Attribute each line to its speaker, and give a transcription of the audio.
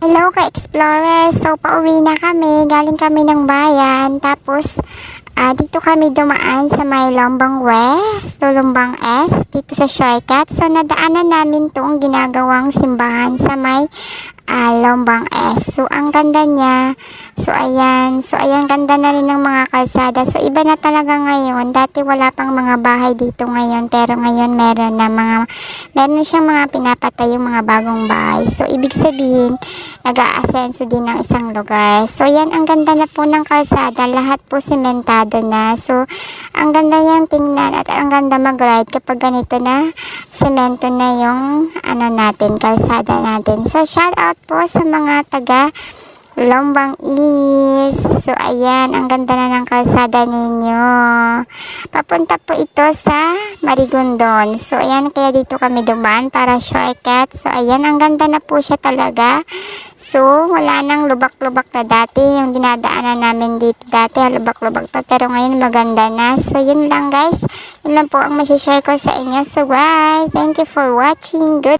Speaker 1: Hello ka-explorer! So, pauwi na kami. Galing kami ng bayan. Tapos, ah, dito kami dumaan sa may Lombang West, so Lombang S, dito sa shortcut. So, nadaanan namin tong ginagawang simbahan sa may ah, Lombang S. So, ang ganda niya. So, ayan. So, ayan, ganda na rin ng mga kalsada. So, iba na talaga ngayon. Dati wala pang mga bahay dito ngayon. Pero ngayon meron na mga, meron siyang mga pinapatay yung mga bagong bahay. So, ibig sabihin, nag-aasenso din ng isang lugar. So, yan, ang ganda na po ng kalsada. Lahat po sementado na. So, ang ganda niyang tingnan at ang ganda mag-ride kapag ganito na semento na yung ano natin, kalsada natin. So, shout out po sa mga taga Lombang East. So, ayan, ang ganda na ng kalsada ninyo. Papunta po ito sa Marigondon. So, ayan, kaya dito kami dumaan para shortcut. So, ayan, ang ganda na po siya talaga. So, wala nang lubak-lubak na dati. Yung dinadaanan namin dito dati, lubak-lubak to. Pero ngayon maganda na. So, yun lang guys. Yun lang po ang masishare ko sa inyo. So, bye! Thank you for watching. Good